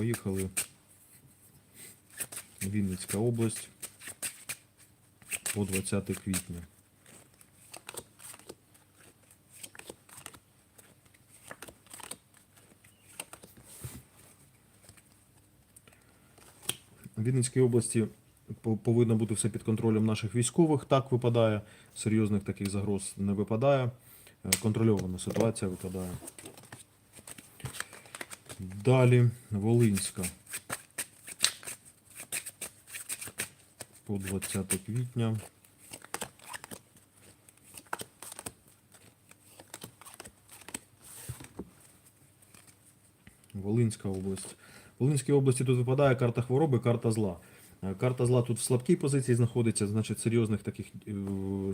поїхали. Вінницька область по 20 квітня. В Вінницькій області повинно бути все під контролем наших військових. Так випадає. Серйозних таких загроз не випадає. Е, Контрольована ситуація випадає. Далі Волинська. По 20 квітня. Волинська область. В Волинській області тут випадає карта хвороби, карта зла. Е, Карта зла тут в слабкій позиції знаходиться, значить серйозних таких е,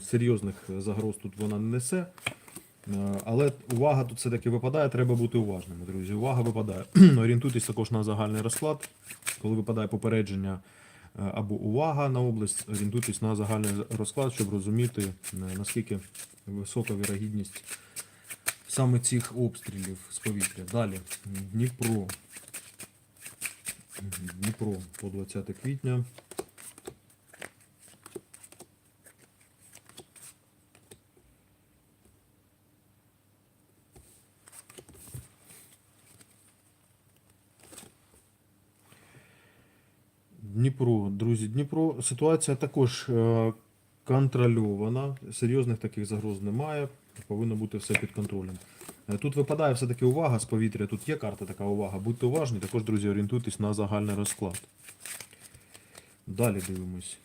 серйозних загроз тут вона не несе. Е, Але увага тут все-таки випадає, треба бути уважними, друзі. Увага випадає. Орієнтуйтесь також на загальний розклад. Коли випадає попередження е, або увага на область, орієнтуйтесь на загальний розклад, щоб розуміти, е, наскільки висока вірогідність саме цих обстрілів з повітря. Далі Дніпро. Дніпро по 20 квітня. Дніпро, друзі, Дніпро. Ситуація також е, контрольована. Серйозних таких загроз немає. Повинно бути все під контролем. Е, Тут випадає все-таки увага з повітря. Тут є карта така увага. Будьте уважні, також, друзі, орієнтуйтесь на загальний розклад. Далі дивимось.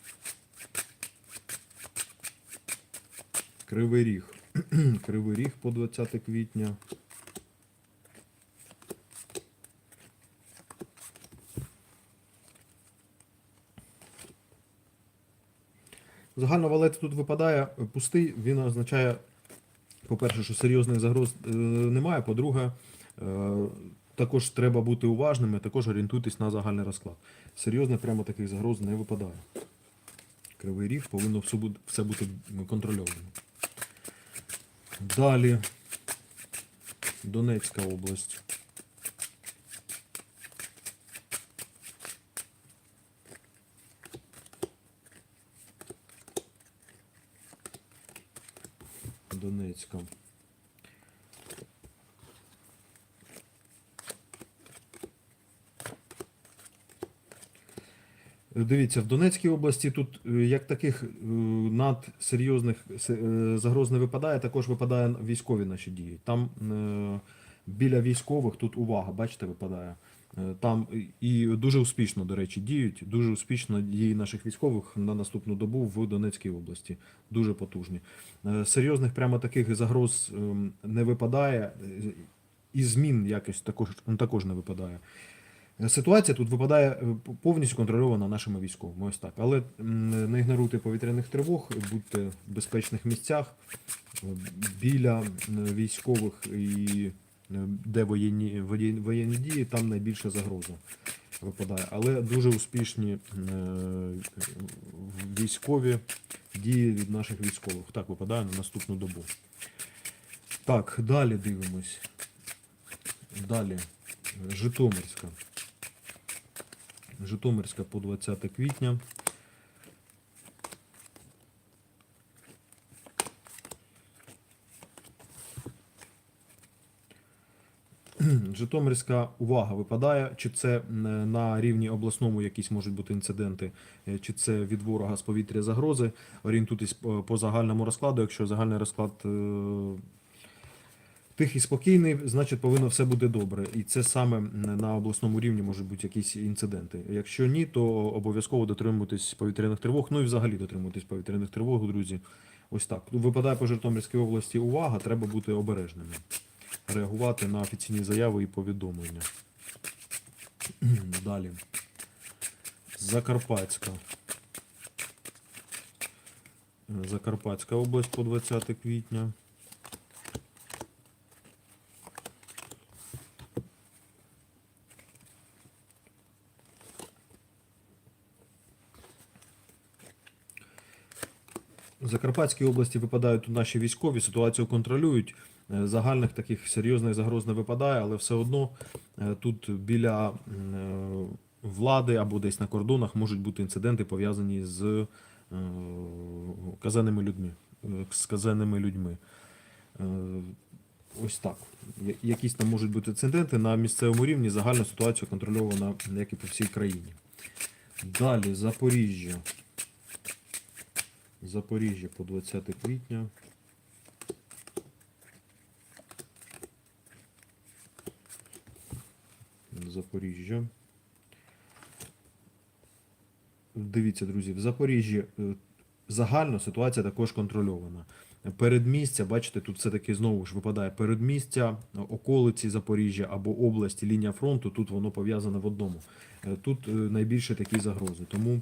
Кривий ріг. Кривий ріг по 20 квітня. Загально валет тут випадає пустий, він означає, по-перше, що серйозних загроз е, немає. По-друге, е, також треба бути уважними, також орієнтуйтесь на загальний розклад. Серйозних прямо таких загроз не випадає. Кривий ріг повинно все бути контрольовано. Далі Донецька область. Донецька. Дивіться, в Донецькій області тут е, як таких е, надсерйозних е, загроз не випадає, також випадає військові наші дії. Там біля військових тут увага, бачите, випадає. Е, Там і дуже успішно, до речі, діють. Дуже успішно дії наших військових на наступну добу в Донецькій області. Дуже потужні. Е, Серйозних прямо таких загроз ем, не випадає. е, І змін якось також, також не випадає. Ситуація тут випадає повністю контрольована нашими військовими. Ось так. Але не ігноруйте повітряних тривог, будьте в безпечних місцях біля військових і де воєнні, воєнні, дії, там найбільша загроза випадає. Але дуже успішні е, військові дії від наших військових. Так випадає на наступну добу. Так, далі дивимось. Далі. Е, Житомирська. Житомирська по 20 квітня. Житомирська увага випадає, чи це на рівні обласному якісь можуть бути інциденти, е, чи це від ворога з повітря загрози. Орієнтуйтесь по, по загальному розкладу. Якщо загальний розклад е, тихий, спокійний, значить повинно все бути добре. І це саме на обласному рівні можуть бути якісь інциденти. Якщо ні, то обов'язково дотримуйтесь повітряних тривог. Ну і взагалі дотримуйтесь повітряних тривог, друзі. Ось так. Випадає по Житомирській області увага, треба бути обережними. Реагувати на офіційні заяви і повідомлення. Далі. Закарпатська. Закарпатська область по 20 квітня. Закарпатській області випадають наші військові, ситуацію контролюють. Е, Загальних таких серйозних загроз не випадає, але все одно е, тут біля влади або десь на кордонах можуть бути інциденти пов'язані з е, казенними людьми. е, З казенними людьми. Е, Ось так. Якісь там можуть бути інциденти на місцевому рівні, загальна ситуація контрольована, як і по всій країні. Далі Запоріжжя. Запоріжжя по 20 квітня. Запоріжжя. Дивіться, друзі, в Запоріжжі е, загально ситуація також контрольована. Передмістя, бачите, тут все-таки знову ж випадає передмістя, околиці Запоріжжя або області, лінія фронту, тут воно пов'язане в одному. Е, Тут е, найбільше такі загрози. Тому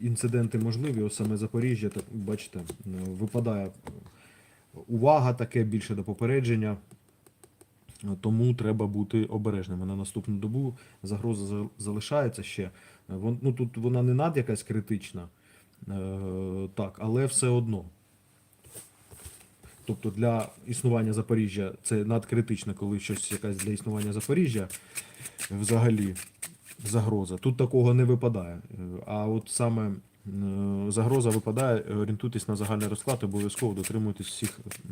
інциденти можливі, ось саме Запоріжжя, так, бачите, випадає увага таке більше до попередження. Тому треба бути обережними. На наступну добу загроза залишається ще. Ну, тут вона не над якась критична, е, так, але все одно. Тобто для існування Запоріжжя це надкритично, коли щось якась для існування Запоріжжя взагалі загроза. Тут такого не випадає. А от саме е, загроза випадає, орієнтуйтесь на загальний розклад, обов'язково дотримуйтесь всіх е,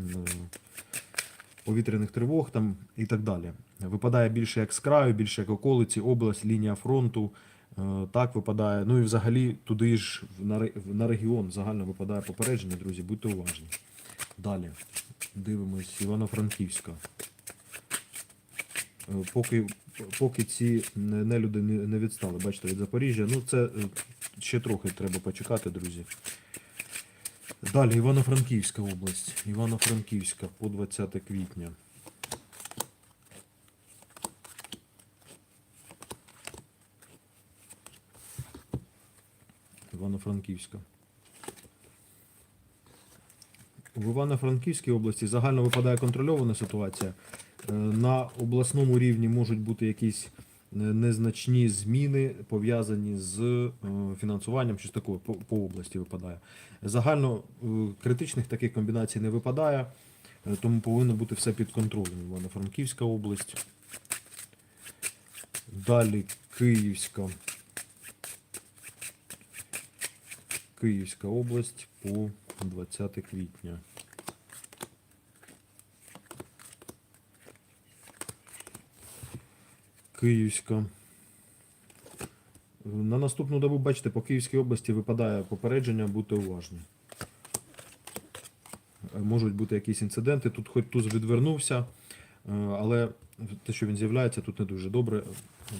повітряних тривог там і так далі. Випадає більше як з краю, більше як околиці, область, лінія фронту. Е, Так випадає. Ну і взагалі туди ж на, регіон загально випадає попередження, друзі, будьте уважні. Далі дивимось Івано-Франківська. Поки, поки ці нелюди не, відстали, бачите, від Запоріжжя. Ну, це е, ще трохи треба почекати, друзі. Далі Івано-Франківська область. Івано-Франківська по 20 квітня. Івано-Франківська. В Івано-Франківській області загально випадає контрольована ситуація. Е, На обласному рівні можуть бути якісь е, незначні зміни пов'язані з е, фінансуванням, щось таке по, області випадає. Загально критичних таких комбінацій не випадає, тому повинно бути все під контролем. Івано-Франківська область. Далі Київська. Київська область по 20 квітня. Київська. На наступну добу, бачите, по Київській області випадає попередження, будьте уважні. Можуть бути якісь інциденти. Тут хоч туз відвернувся, е, але те, що він з'являється, тут не дуже добре.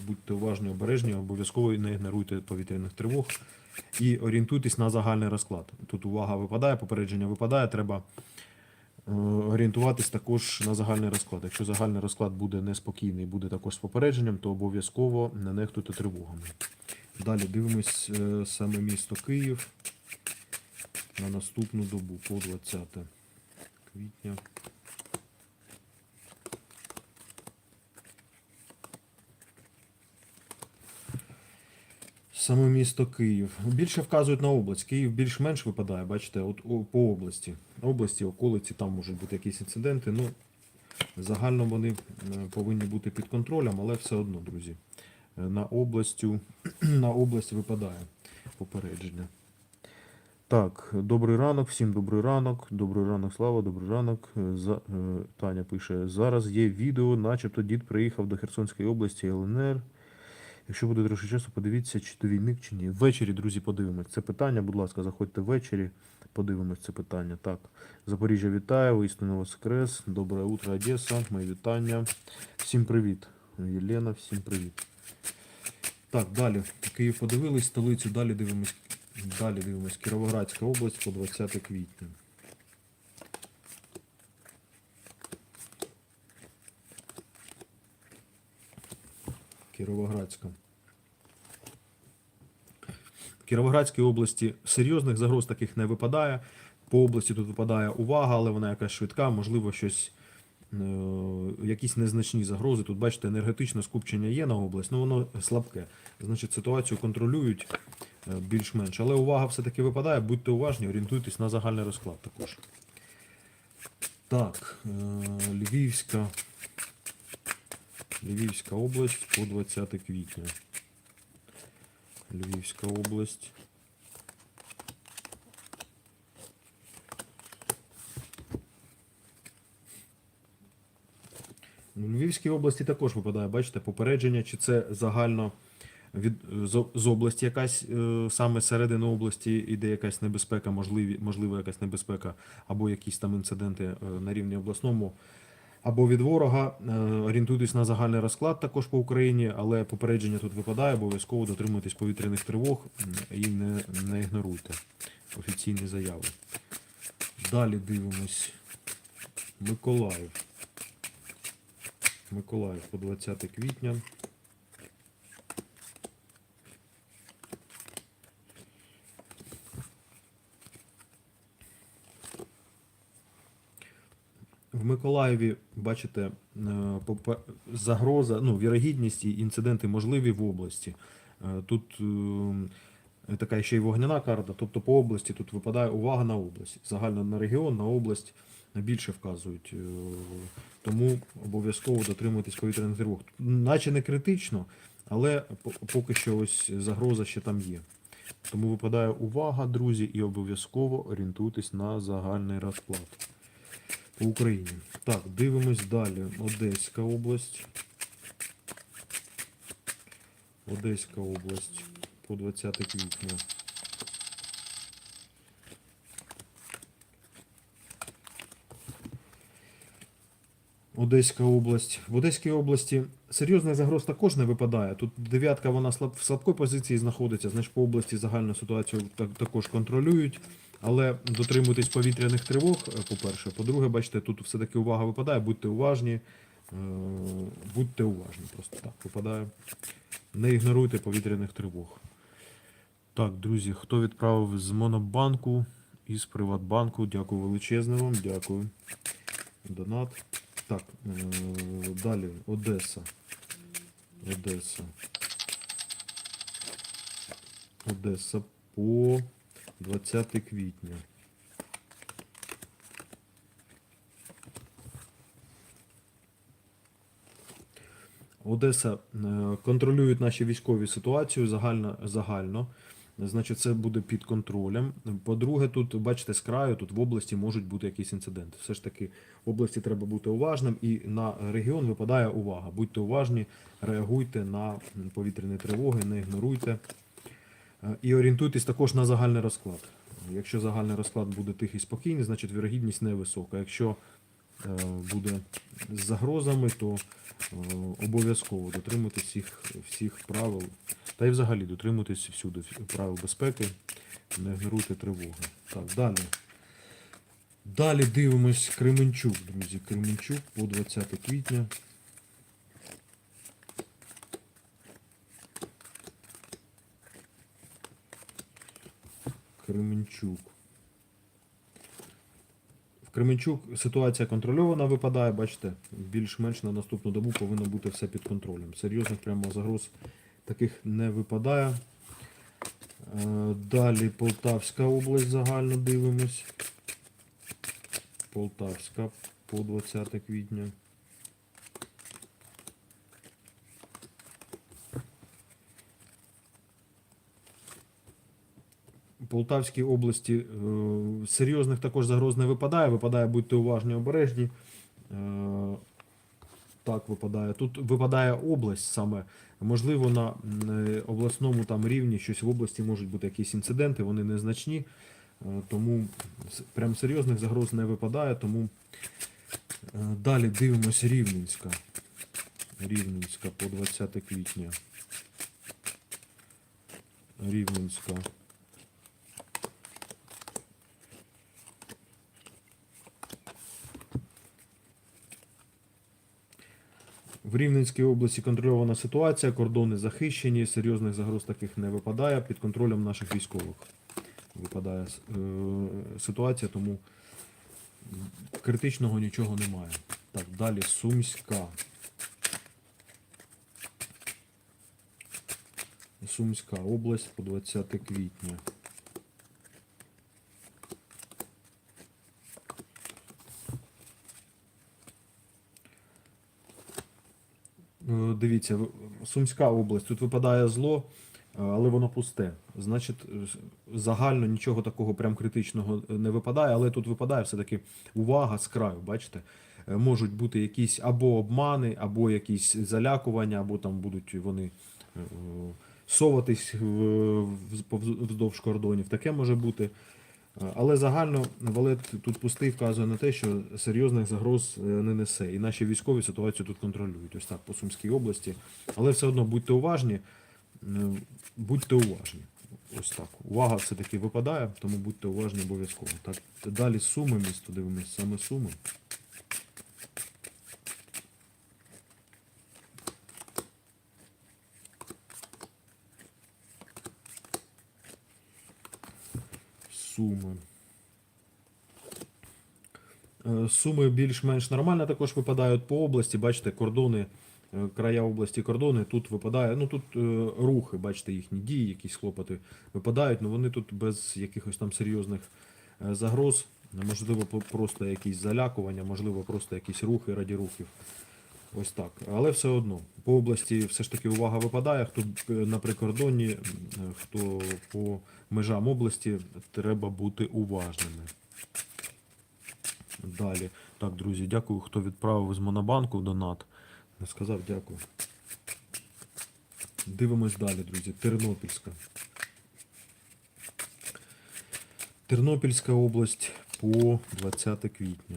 Будьте уважні, обережні, обов'язково не ігноруйте повітряних тривог і орієнтуйтесь на загальний розклад. Тут увага випадає, попередження випадає, треба орієнтуватись також на загальний розклад. Якщо загальний розклад буде неспокійний, буде також з попередженням, то обов'язково не нехтуйте тривогами. Далі дивимось е, саме місто Київ на наступну добу по 20 квітня. Саме місто Київ. Більше вказують на область. Київ більш-менш випадає, бачите, от по області. Області, околиці, там можуть бути якісь інциденти. Ну, загально вони е, повинні бути під контролем, але все одно, друзі. Е, На областю, на область випадає попередження. Так, добрий ранок, всім добрий ранок. Добрий ранок, Слава, добрий ранок. Е, За, Таня пише: зараз є відео, начебто дід приїхав до Херсонської області ЛНР. Якщо буде трошки часу, подивіться, чи то війник, чи ні. Ввечері, друзі, подивимось. Це питання, будь ласка, заходьте ввечері, подивимось це питання. Так, Запоріжжя вітаю, воістину воскрес. Добре утро, Одеса. Мої вітання. Всім привіт. Єлена, всім привіт. Так, далі. Київ подивились, столицю, далі дивимось. Далі дивимось. Кіровоградська область по 20 квітня. Кіровоградська. В Кіровоградській області серйозних загроз таких не випадає. По області тут випадає увага, але вона якась швидка, можливо, щось, е, якісь незначні загрози. Тут, бачите, енергетичне скупчення є на область, але воно слабке. Значить, ситуацію контролюють е, більш-менш. Але увага все-таки випадає, будьте уважні, орієнтуйтесь на загальний розклад також. Так, е, Львівська. Львівська область по 20 квітня. Львівська область. В Львівській області також випадає, бачите, попередження, чи це загально від, з, з області якась, е, саме середини області йде якась небезпека, можливо, якась небезпека, або якісь там інциденти е, на рівні обласному, або від ворога. Е, Орієнтуйтесь на загальний розклад також по Україні, але попередження тут випадає, обов'язково дотримуйтесь повітряних тривог і не, не ігноруйте офіційні заяви. Далі дивимось. Миколаїв. Миколаїв по 20 квітня. В Миколаєві, бачите, е, загроза, ну, вірогідність і інциденти можливі в області. Е, Тут е, така ще й вогняна карта, тобто по області тут випадає увага на область. Загально на регіон, на область більше вказують. Е, Тому обов'язково дотримуйтесь повітряних тривог. Наче не критично, але поки що ось загроза ще там є. Тому випадає увага, друзі, і обов'язково орієнтуйтесь на загальний розклад по Україні. Так, дивимось далі. Одеська область. Одеська область по 20 квітня. Одеська область. В Одеській області серйозних загроз також не випадає. Тут дев'ятка вона в слабкій позиції знаходиться, значить по області загальну ситуацію також контролюють. Але дотримуйтесь повітряних тривог, е, по-перше. По-друге, бачите, тут все-таки увага випадає, будьте уважні. Е, Будьте уважні, просто так випадає. Не ігноруйте повітряних тривог. Так, друзі, хто відправив з Монобанку і з Приватбанку, дякую величезне вам, дякую. Донат. Так, е, далі Одеса. Одеса. Одеса по 20 квітня. Одеса е, контролюють наші військові ситуацію загально, загально. Значить, це буде під контролем. По-друге, тут, бачите, з краю, тут в області можуть бути якісь інциденти. Все ж таки, в області треба бути уважним, і на регіон випадає увага. Будьте уважні, реагуйте на повітряні тривоги, не ігноруйте. Е, І орієнтуйтесь також на загальний розклад. Якщо загальний розклад буде тихий спокійний, значить вірогідність невисока. Якщо е, буде з загрозами, то е, обов'язково дотримуйтесь всіх, всіх правил. Та й взагалі дотримуйтесь всюди правил безпеки, не ігноруйте тривоги. Так, далі. Далі дивимось Кременчук, друзі. Кременчук по 20 квітня. Кременчук. В Кременчук ситуація контрольована випадає, бачите, більш-менш на наступну добу повинно бути все під контролем. Серйозних прямо загроз таких не випадає. Е, Далі Полтавська область загально дивимось. Полтавська по 20 квітня. Полтавській області е, серйозних також загроз не випадає. Випадає, будьте уважні, обережні. Е, так випадає. Тут випадає область саме. Можливо, на е, обласному там рівні щось в області можуть бути якісь інциденти, вони незначні. Тому прям серйозних загроз не випадає. Тому далі дивимося Рівненська. Рівненська по 20 квітня. Рівненська. В Рівненській області контрольована ситуація, кордони захищені, серйозних загроз таких не випадає. Під контролем наших військових випадає е, ситуація, тому критичного нічого немає. Так, далі Сумська. Сумська область по 20 квітня. Е, Дивіться, Сумська область. Тут випадає зло. але воно пусте. Значить, е, загально нічого такого прям критичного не випадає, але тут випадає все-таки увага з краю, бачите? Е, Можуть бути якісь або обмани, або якісь залякування, або там будуть вони е, соватись вздовж кордонів. Таке може бути. Але загально валет тут пустий вказує на те, що серйозних загроз е, не несе. І наші військові ситуацію тут контролюють. Ось так по Сумській області. Але все одно будьте уважні. е, Будьте уважні. Ось так. Увага все-таки випадає, тому будьте уважні обов'язково. Так, далі Суми місто дивимось, саме Суми. Суми. Е, Суми більш-менш нормально також випадають по області. Бачите, кордони, е, края області кордони. Тут випадає, ну тут е, рухи, бачите, їхні дії, якісь хлопоти випадають, але вони тут без якихось там серйозних загроз. Можливо, просто якісь залякування, можливо, просто якісь рухи раді рухів. Ось так. Але все одно, по області все ж таки увага випадає. Хто е, на прикордонні, е, хто по межам області, треба бути уважними. Далі. Так, друзі, дякую, хто відправив з Монобанку донат. Не сказав дякую. Дивимось далі, друзі. Тернопільська. Тернопільська область по 20 квітня.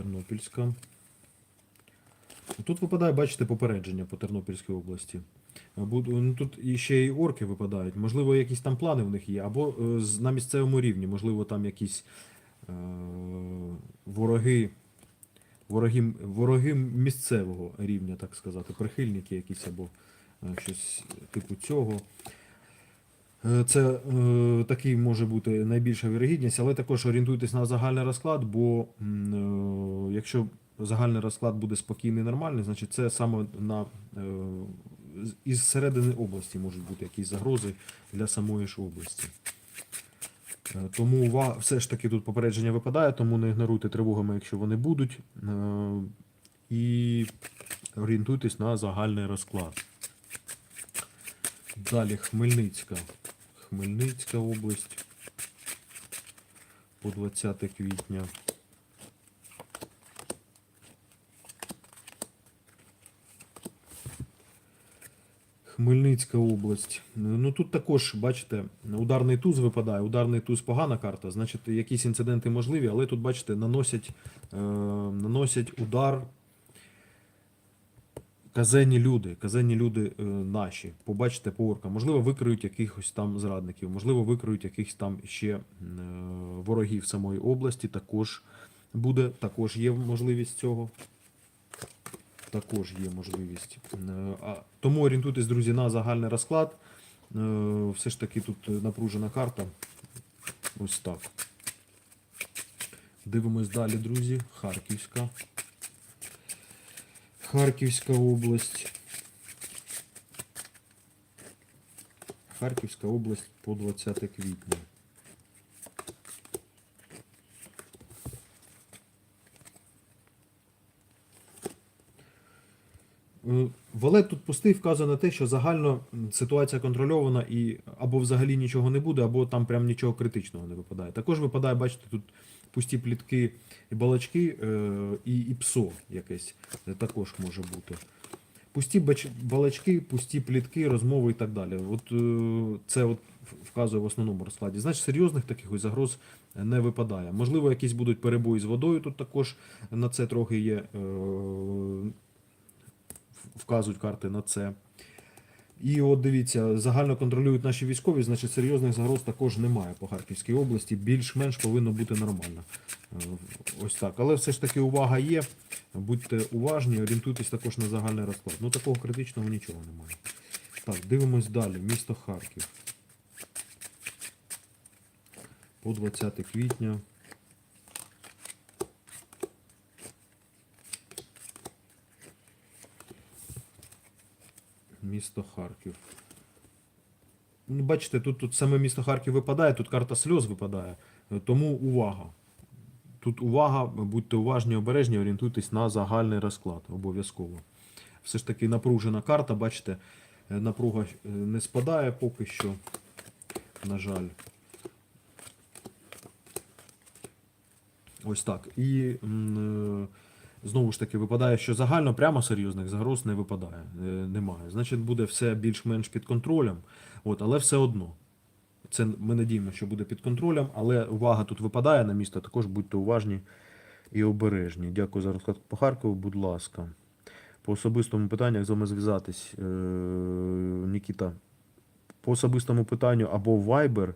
Тернопільська. Тут випадає, бачите, попередження по Тернопільській області. Ну, Тут ще й орки випадають. Можливо, якісь там плани в них є, або е, на місцевому рівні, можливо, там якісь е, вороги, вороги, вороги місцевого рівня, так сказати, прихильники якісь або е, щось типу цього. Е, Це е, такий може бути найбільша вірогідність, але також орієнтуйтесь на загальний розклад, бо е, якщо загальний розклад буде спокійний, нормальний, значить це саме на, е, із середини області можуть бути якісь загрози для самої ж області. Е, Тому все ж таки тут попередження випадає, тому не ігноруйте тривогами, якщо вони будуть. е, І орієнтуйтесь на загальний розклад. Далі Хмельницька. Хмельницька область по 20 квітня. Хмельницька область. Ну тут також, бачите, ударний туз випадає. Ударний туз погана карта, значить, якісь інциденти можливі, але тут, бачите, наносять, е, наносять удар казенні люди, казенні люди е, наші. Побачите по оркам. Можливо, викриють якихось там зрадників, можливо, викриють якихось там ще е, ворогів самої області. Також буде, також є можливість цього. Також є можливість. Е, а- Тому орієнтуйтесь, друзі, на загальний розклад. Е, Все ж таки тут напружена карта. Ось так. Дивимось далі, друзі. Харківська. Харківська область. Харківська область по 20 квітня. Валет тут пустий вказує на те, що загально ситуація контрольована і або взагалі нічого не буде, або там прям нічого критичного не випадає. Також випадає, бачите, тут пусті плітки і балачки, е, і, і псо якесь е, також може бути. Пусті балачки, пусті плітки, розмови і так далі. От е, це от вказує в основному розкладі. Значить, серйозних таких ось загроз не випадає. Можливо, якісь будуть перебої з водою. Тут також на це трохи є. Вказують карти на це. І от дивіться, загально контролюють наші військові, значить серйозних загроз також немає по Харківській області. Більш-менш повинно бути нормально. Е, Ось так. Але все ж таки увага є. Будьте уважні, орієнтуйтесь також на загальний розклад. Ну такого критичного нічого немає. Так, дивимось далі. Місто Харків. По 20 квітня. Місто Харків. Ну, бачите, тут, тут саме місто Харків випадає, тут карта сльоз випадає. Тому увага. Тут увага, будьте уважні, обережні, орієнтуйтесь на загальний розклад обов'язково. все ж таки напружена карта, бачите, е, напруга е, не спадає поки що, на жаль. Ось так. І м, е, знову ж таки випадає, що загально прямо серйозних загроз не випадає, е, немає. Значить, буде все більш-менш під контролем, от, але все одно. Це ми надіємося, що буде під контролем, але увага тут випадає на місто, також будьте уважні і обережні. Дякую за розклад по Харкову, будь ласка. По особистому питанню, як з вами зв'язатись, е, Нікіта. По особистому питанню або Viber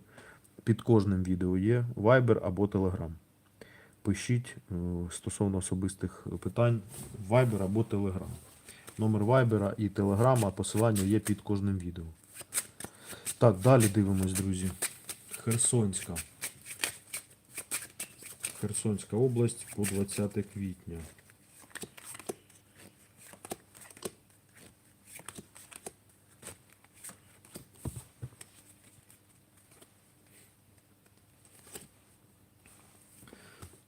під кожним відео є Viber або Telegram. Пишіть е, стосовно особистих питань Viber або Telegram. Номер Viber і Telegram, посилання є під кожним відео. Так, далі дивимось, друзі. Херсонська. Херсонська область по 20 квітня.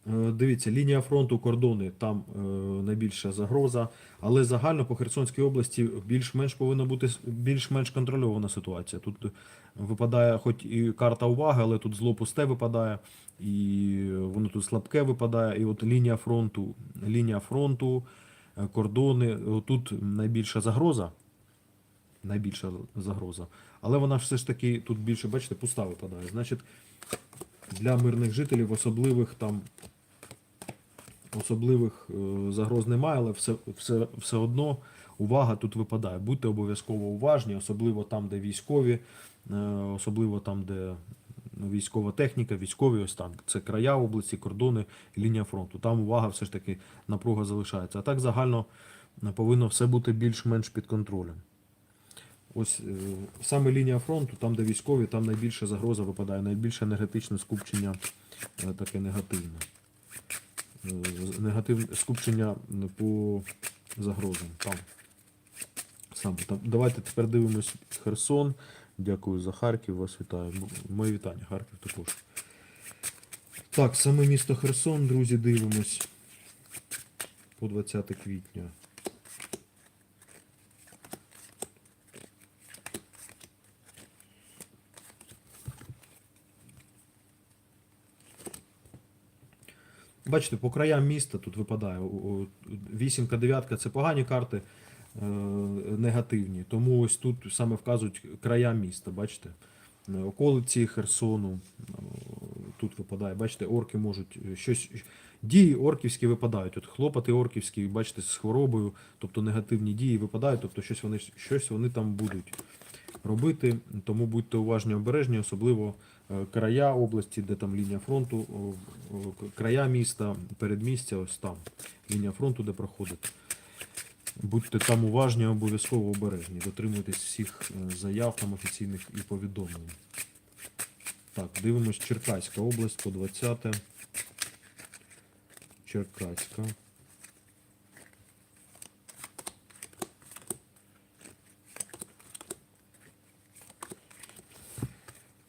Дивіться, лінія фронту, кордони, там е, найбільша загроза, але загально по Херсонській області більш-менш повинна бути більш-менш контрольована ситуація. Тут випадає, хоч і карта уваги, але тут зло пусте випадає, і воно тут слабке випадає. І от лінія фронту, лінія фронту, е, кордони, тут найбільша загроза. Найбільша загроза. Але вона все ж таки тут більше, бачите, пуста випадає. Значить, для мирних жителів особливих там особливих е, загроз немає, але все, все, все одно увага тут випадає. Будьте обов'язково уважні, особливо там, де військові, е, особливо там, де ну, військова техніка, військові, ось там. Це края області, кордони, лінія фронту. Там увага все ж таки напруга залишається. А так загально е, повинно все бути більш-менш під контролем. Ось саме лінія фронту, там, де військові, там найбільша загроза випадає, найбільше енергетичне скупчення таке негативне. Негативне скупчення по загрозам. Там. Саме там. Давайте тепер дивимось Херсон. Дякую за Харків. Вас вітаю. Мої вітання, Харків також. Так, саме місто Херсон, друзі, дивимось. По 20 квітня. Бачите, по краям міста тут випадає. Вісімка, дев'ятка це погані карти, е, негативні. Тому ось тут саме вказують края міста. Бачите? Е, Околиці Херсону. е, Тут випадає. Бачите, орки можуть щось. Дії орківські випадають. От хлопоти орківські, бачите, з хворобою, тобто негативні дії випадають, тобто щось вони, щось вони там будуть робити. Тому будьте уважні, обережні, особливо края області, де там лінія фронту, о, к- края міста, передмістя, ось там лінія фронту, де проходить. Будьте там уважні, обов'язково обережні. Дотримуйтесь всіх е, заяв там офіційних і повідомлень. Так, дивимось Черкаська область по 20. Черкаська.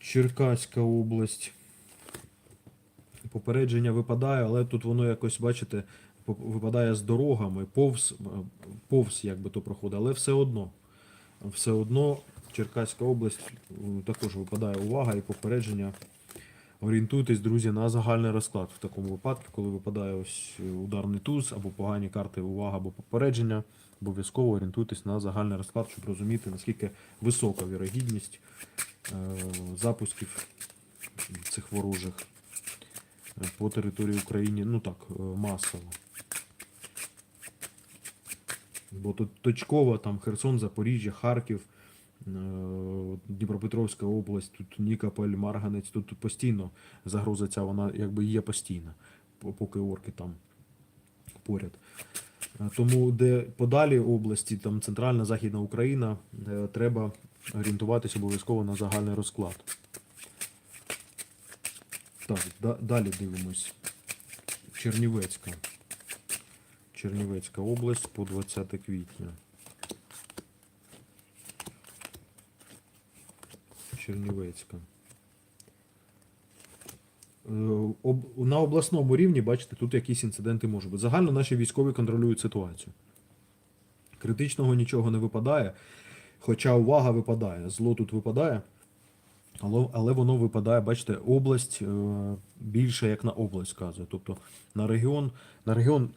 Черкаська область. Попередження випадає, але тут воно якось, бачите, випадає з дорогами, повз, повз як би то проходить, але все одно. Все одно Черкаська область також випадає увага і попередження. Орієнтуйтесь, друзі, на загальний розклад в такому випадку, коли випадає ось ударний туз або погані карти увага або попередження. Обов'язково орієнтуйтесь на загальний розклад, щоб розуміти, наскільки висока вірогідність е, запусків цих ворожих е, по території України, ну так, е, масово. Бо тут точково там Херсон, Запоріжжя, Харків, Дніпропетровська область, тут Нікополь, Марганець, тут постійно загроза ця, вона якби є постійна, поки орки там поряд. Тому де подалі області, там центральна західна Україна, е, треба орієнтуватися обов'язково на загальний розклад. Так, да- далі дивимось. Чернівецька. Чернівецька область по 20 квітня. Чернівецька. Е, На обласному рівні, бачите, тут якісь інциденти можуть бути. Загально наші військові контролюють ситуацію. Критичного нічого не випадає, хоча увага випадає. Зло тут випадає, але, але воно випадає, бачите, область е, більше як на область вказує. Тобто на регіон, на регіон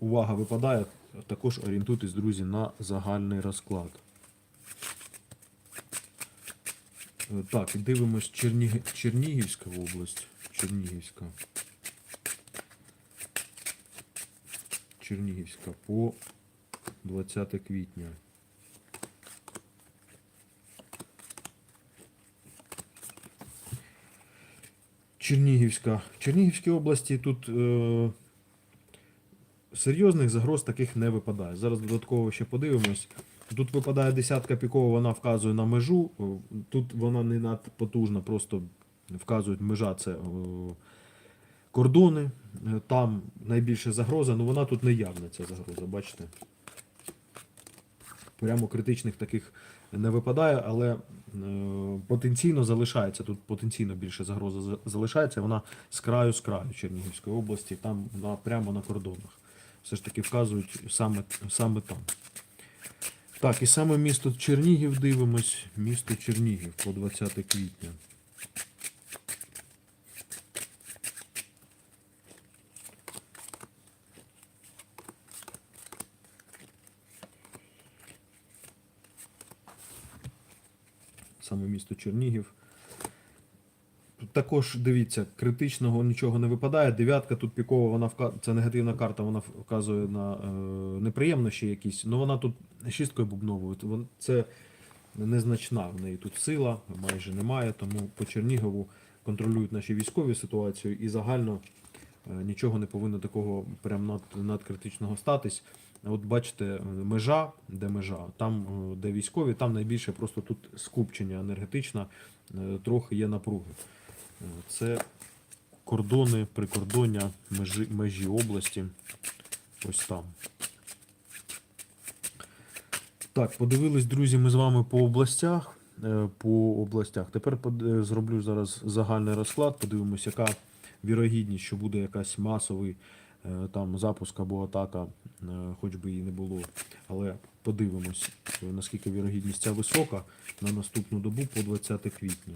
увага випадає, також орієнтуйтесь, друзі, на загальний розклад. Е, Так, і дивимось Черніг... Чернігівська область. Чернігівська. Чернігівська по 20 квітня. Чернігівська. В Чернігівській області тут е, серйозних загроз таких не випадає. Зараз додатково ще подивимось. Тут випадає десятка пікова, вона вказує на межу. Тут вона не надпотужна, просто вказують межа це кордони. Е, Там найбільша загроза, але вона тут не явна, ця загроза, бачите? Прямо критичних таких не випадає, але е, потенційно залишається. Тут потенційно більше загроза залишається. Вона з краю з краю Чернігівської області, там вона прямо на кордонах. Все ж таки вказують саме, саме там. Так, і саме місто Чернігів дивимось. Місто Чернігів по 20 квітня. Саме місто Чернігів. Також дивіться, критичного нічого не випадає. Дев'ятка тут пікова, вона вка... це негативна карта, вона вказує на е... неприємності якісь. Ну вона тут шісткою бубновою. Це незначна в неї тут сила, майже немає. Тому по Чернігову контролюють наші військові ситуацію і загально е, нічого не повинно такого прям над, надкритичного статись. От бачите, е, межа, де межа, там, е, де військові, там найбільше просто тут скупчення енергетичне, трохи є напруги. Це кордони, прикордоння межі, межі області. Ось там. Так, подивились, друзі, ми з вами по областях. е, По областях. Тепер е, зроблю зараз загальний розклад. Подивимось, яка вірогідність, що буде якась масовий е, там запуск або атака, хоч би її не було. Але подивимось, наскільки вірогідність ця висока на наступну добу по 20 квітня.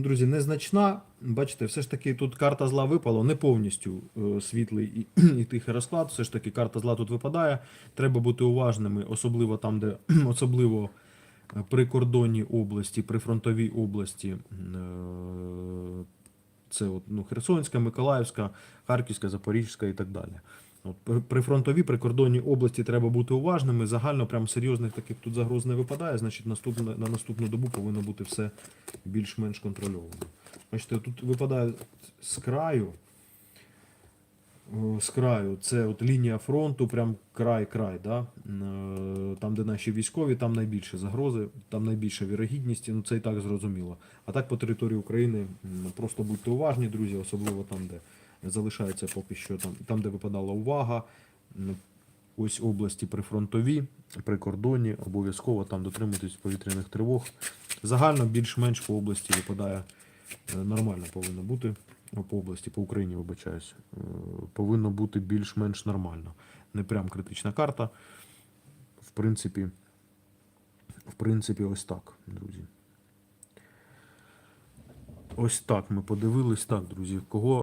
Друзі, незначна. Бачите, все ж таки тут карта зла випала, не повністю е, світлий і, і тихий розклад. Все ж таки карта зла тут випадає. Треба бути уважними, особливо там, де особливо е, при кордонній області, при фронтовій області. е, Це от, ну, Херсонська, Миколаївська, Харківська, Запорізька і так далі. От, при- фронтовій прикордонній області треба бути уважними. Загально прям серйозних таких тут загроз не випадає. Значить, наступне, на наступну добу повинно бути все більш-менш контрольовано. Бачите, тут випадає з краю. е, З краю, це от лінія фронту, прям край-край, да? Е, там, де наші військові, там найбільше загрози, там найбільша вірогідність, ну це і так зрозуміло. А так по території України просто будьте уважні, друзі, особливо там, де залишається поки що там, там де випадала увага. Ось області прифронтові, прикордонні, обов'язково там дотримуйтесь повітряних тривог. Загально більш-менш по області випадає е, нормально повинно бути. По області, по Україні, вибачаюсь. Е, Повинно бути більш-менш нормально. Не прям критична карта. В принципі, в принципі, ось так, друзі. Ось так ми подивились. Так, друзі, кого